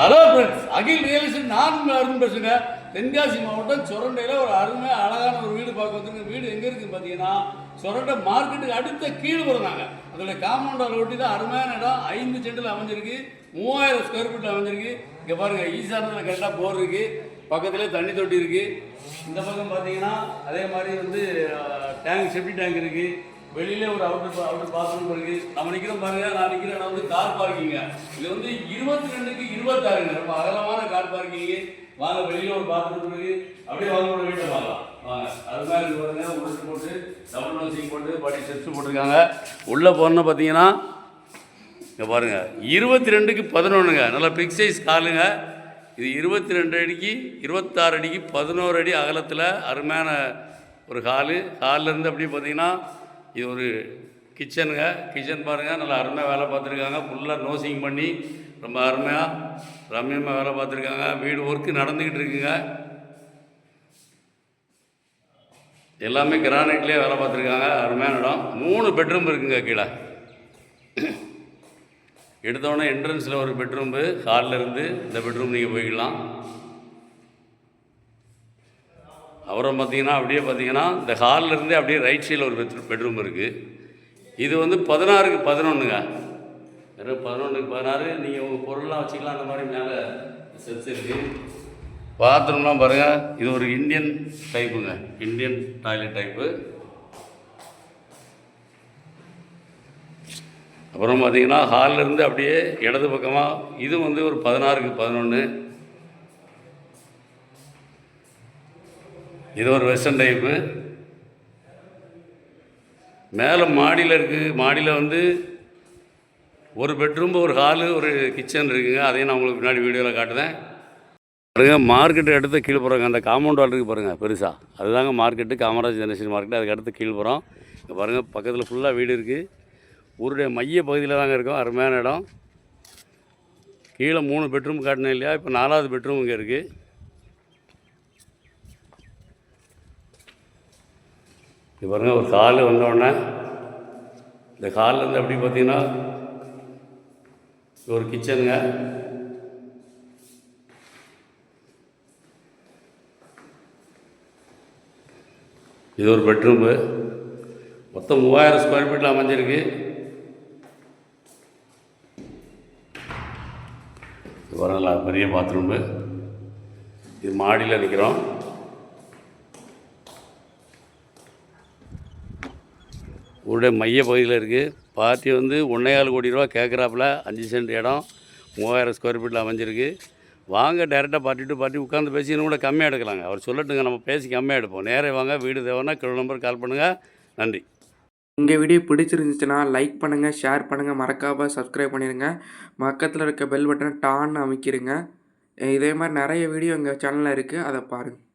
Hello friends Akhil real estate நான் உங்கள் அருண் பேசுகிறேன் தென்காசி மாவட்டம் சொரண்டையில் ஒரு அருமை அழகான ஒரு வீடு பார்க்க வந்திருக்க வீடு எங்கே இருக்குன்னு பார்த்தீங்கன்னா சொரண்டை மார்க்கெட்டுக்கு அடுத்த கீழ் நாங்க அதோட காம்பவுண்டால் ஒட்டி தான் அருமையான இடம். ஐந்து சென்டில் அமைஞ்சிருக்கு. மூவாயிரம் ஸ்கொயர் ஃபீட்டில் அமைஞ்சிருக்கு. இங்கே பாருங்க ஈசானத்தில் கரெக்டாக போர் இருக்குது பக்கத்துலேயே தண்ணி தொட்டி இருக்குது இந்த பக்கம் பார்த்தீங்கன்னா அதே மாதிரி வந்து டேங்க் செப்டி டேங்க் இருக்குது வெளியில ஒரு அவுட்டர் அவுட்டர் பாத்ரூம் இருக்கு. நம்ம நிக்கிறோம் பாருங்க நான் நிக்கிற இடம் வந்து கார் பார்க்கிங்க இது வந்து இருபத்தி ரெண்டுக்கு இருபத்தாறுங்க ரொம்ப அகலமான கார் பார்க்கிங்கு வாங்க வெளியில ஒரு பாத்ரூம் இருக்கு. அப்படியே வாங்க ஒரு வீட்டை வாங்கலாம் வாங்க. அது மாதிரி பாருங்க. போட்டு டபுள் நோசிங் போட்டு படி ஸ்டெப்ஸ் போட்டிருக்காங்க. உள்ள போன பார்த்தீங்கன்னா பாருங்க. இருபத்தி ரெண்டுக்கு பதினொன்றுங்க நல்லா பிக் சைஸ் காலுங்க இது இருபத்தி ரெண்டு அடிக்கு இருபத்தாறு அடிக்கு பதினோரு அடி அகலத்தில் அருமையான ஒரு ஹாலு ஹால்லேருந்து அப்படியே பார்த்தீங்கன்னா இது ஒரு கிச்சனுங்க. கிச்சன் பாருங்கள் நல்லா அருமையாக வேலை பார்த்துருக்காங்க. ஃபுல்லாக நோசிங் பண்ணி ரொம்ப அருமையாக ரம்யமாக வேலை பார்த்துருக்காங்க. வீடு ஒர்க்கு நடந்துக்கிட்டு இருக்குங்க. எல்லாமே கிரானைட்லேயே வேலை பார்த்துருக்காங்க. அருமையான இடம். மூணு பெட்ரூம் இருக்குங்க கீழே. எடுத்தோடனே என்ட்ரன்ஸில் ஒரு பெட்ரூம்பு ஹாலில் இருந்து இந்த பெட்ரூம் நீங்கள் போய்க்கலாம். அப்புறம் பார்த்தீங்கன்னா அப்படியே பார்த்தீங்கன்னா இந்த ஹால்லேருந்தே அப்படியே ரைட் சைடில் ஒரு பெட்ரூம் பெட்ரூம் இருக்குது இது வந்து பதினாறுக்கு பதினொன்றுங்க வெறும் பதினொன்றுக்கு பதினாறு. நீங்கள் உங்கள் பொருள்லாம் வச்சுக்கலாம் அந்த மாதிரி மேலே செட்ஸ் இருக்குது பாத்ரூம்லாம் பாருங்கள் இது ஒரு இந்தியன் டைப்புங்க இந்தியன் டாய்லெட் டைப்பு அப்புறம் பார்த்தீங்கன்னா ஹாலில் இருந்து அப்படியே இடது பக்கமாக இது வந்து ஒரு பதினாறுக்கு பதினொன்று இது ஒரு வெஸ்டர்ன் டைப்பு மேலே மாடியில் இருக்குது மாடியில் வந்து ஒரு பெட்ரூம் ஒரு ஹாலு ஒரு கிச்சன் இருக்குங்க. அதையும் நான் உங்களுக்கு பின்னாடி வீடியோவில் காட்டுறேன். பாருங்க மார்க்கெட்டு அடுத்து கீழ்ப்புறங்க அந்த காம்பவுண்ட் வால் இருக்குது பாருங்கள் பெருசாக அதுதாங்க மார்க்கெட்டு காமராஜ் ஜெனரேஷன் மார்க்கெட் அதுக்கு அடுத்து கீழ்ப்புறம் இங்கே பாருங்கள் பக்கத்தில் ஃபுல்லாக வீடு இருக்குது ஊருடைய மைய பகுதியில் தாங்க இருக்கும். அருமையான இடம். கீழே மூணு பெட்ரூம் காட்டினேன் இல்லையா? இப்போ நாலாவது பெட்ரூம் இங்கே இருக்குது இது பாருங்கள் ஒரு கால் வந்தோடனே இந்த காலில் இருந்து எப்படி பார்த்தீங்கன்னா ஒரு கிச்சனுங்க. இது ஒரு பெட்ரூமு. மொத்தம் மூவாயிரம் ஸ்கொயர் ஃபீட்டில் அமைஞ்சிருக்கு. இது வரல பெரிய பாத்ரூமு இது மாடியில் நிற்கிறோம் ஊருடைய மைய பகுதியில் இருக்குது பார்ட்டி வந்து ஒன்றேகால் கோடி ரூபா கேட்குறாப்புல அஞ்சு சென்ட் இடம் மூவாயிரம் ஸ்கொயர் ஃபீட்டில் அமைஞ்சிருக்கு. வாங்க டேரெக்டாக பார்ட்டி டு பார்ட்டி உட்காந்து பேசி கூட கம்மியாக எடுக்கலாங்க. அவர் சொல்லட்டுங்க நம்ம பேசி கம்மியாக எடுப்போம். நேரே வாங்க வீடு தேவைன்னா கிலோ நம்பர் கால் பண்ணுங்கள் நன்றி. இந்த வீடியோ பிடிச்சிருந்துச்சுன்னா லைக் பண்ணுங்கள் ஷேர் பண்ணுங்கள் மறக்காமல் சப்ஸ்கிரைப் பண்ணிடுங்க பக்கத்தில் இருக்க பெல் பட்டனை டான்னு அமைக்கிடுங்க இதே மாதிரி நிறைய வீடியோ எங்கள் சேனலில் இருக்குது அதை பாருங்கள்